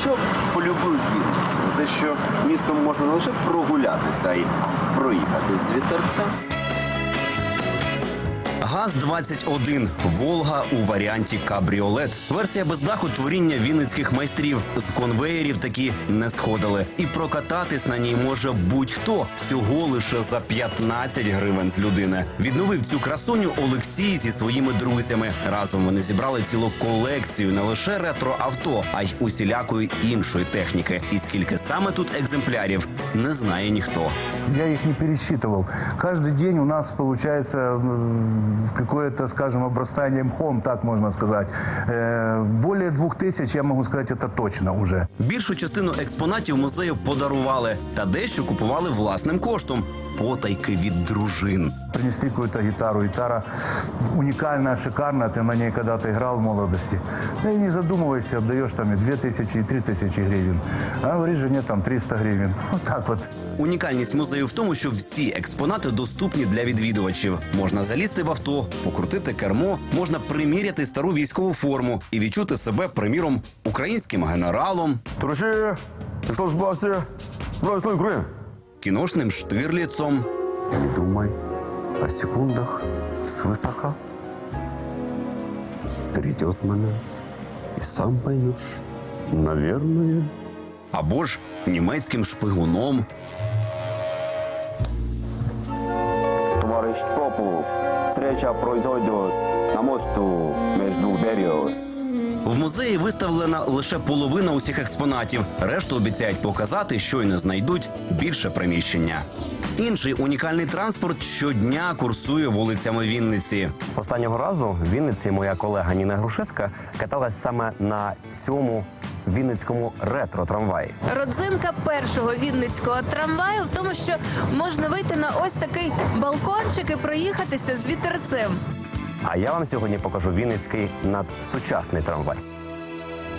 що полюбив Вінницю, те, що містом можна не лише прогулятися, а й проїхати з вітерцем. ГАЗ-21 Волга у варіанті кабріолет. Версія без даху творіння вінницьких майстрів. З конвеєрів такі не сходили. І прокататись на ній може будь-хто всього лише за 15 гривень з людини. Відновив цю красуню Олексій зі своїми друзями. Разом вони зібрали цілу колекцію не лише ретро-авто, а й усілякої іншої техніки. І скільки саме тут екземплярів, не знає ніхто Я их не пересчитывал. Каждый день у нас получается м, какое-то, скажем, обрастание мхом, так можно сказать. Э, Более двух тысяч, я могу сказать, это точно уже. Більшу частину експонатів музею подарували та дещо купували власним коштом. Потайки від дружин. Принесли какую-то гитару. Гитара уникальная, шикарная. Ты на ней когда-то играл в молодости. Ну и не задумывайся, отдаешь там и 2000, и 3000 гривен. А говоришь жене там 300 гривен. Вот так вот. Унікальність музею в тому, що всі експонати доступні для відвідувачів. Можна залізти в авто, покрутити кермо, можна приміряти стару військову форму і відчути себе, приміром, українським генералом, Товариші, службовці, Збройних сил України. Кіношним штирліцом. Не думай о секундах свысока. Придет момент, и сам поймешь, наверное. або ж німецьким шпигуном. Товарищ Попов, встреча произойдет на мосту между Бериос. В музеї виставлена лише половина усіх експонатів. Решту обіцяють показати, щойно знайдуть більше приміщення. Інший унікальний транспорт щодня курсує вулицями Вінниці. Останнього разу в Вінниці моя колега Ніна Грушецька каталась саме на цьому вінницькому ретро-трамваї. Родзинка першого вінницького трамваю в тому, що можна вийти на ось такий балкончик і проїхатися з вітерцем. А я вам сьогодні покажу вінницький надсучасний трамвай.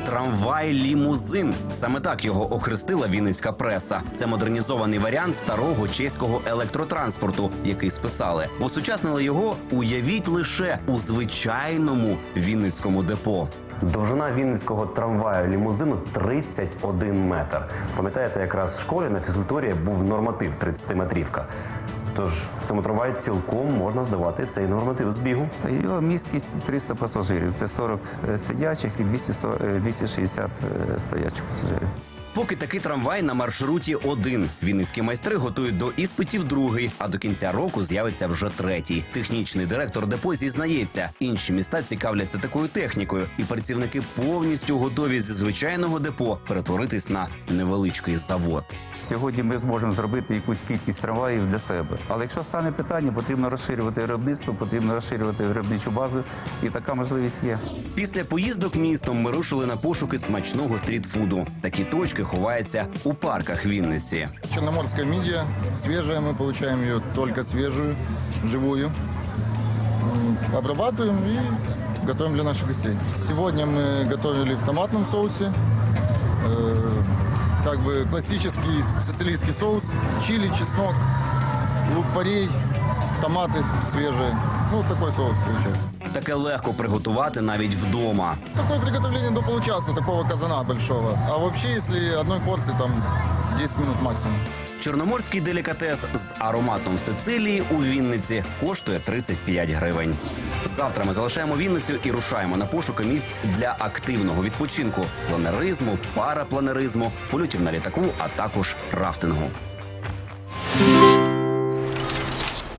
Трамвай лімузин. Саме так його охрестила Вінницька преса. Це модернізований варіант старого чеського електротранспорту, який списали. Осучаснили його, уявіть лише у звичайному Вінницькому депо. Довжина вінницького трамваю лімузину 31 метр. Пам'ятаєте, якраз в школі на фізкультурі був норматив 30-метрівка. Тож самотрамвай цілком можна здавати цей норматив збігу. Його місткість 300 пасажирів. Це 40 сидячих і 240, е, 260 е, стоячих пасажирів. Поки такий трамвай на маршруті один. Вінницькі майстри готують до іспитів другий, а до кінця року з'явиться вже третій. Технічний директор депо зізнається, інші міста цікавляться такою технікою, і працівники повністю готові зі звичайного депо перетворитись на невеличкий завод. Сьогодні ми зможемо зробити якусь кількість трамваїв для себе. Але якщо стане питання, потрібно розширювати виробництво, потрібно розширювати виробничу базу, і така можливість є. Після поїздок містом ми рушили на пошуки смачного стрітфуду. Такі точки ховаються у парках Вінниці. Черноморская мидия, свежая, мы получаем ее только свежую, живую. М, Обрабатываем и готовим для наших гостей. Сегодня мы готовили в томатном соусе, э, как бы классический сицилийский соус, чили, чеснок, лук-порей, томаты свежие. Ну, такой соус получается. Таке легко приготувати навіть вдома. Такое приготовление до получаса, такого казана большого. А вообще, если одной порции, там 10 минут максимум. Чорноморський делікатес з ароматом Сицилії у Вінниці коштує 35 гривень. Завтра ми залишаємо Вінницю і рушаємо на пошуки місць для активного відпочинку, планеризму, парапланеризму, польотів на літаку, а також рафтингу.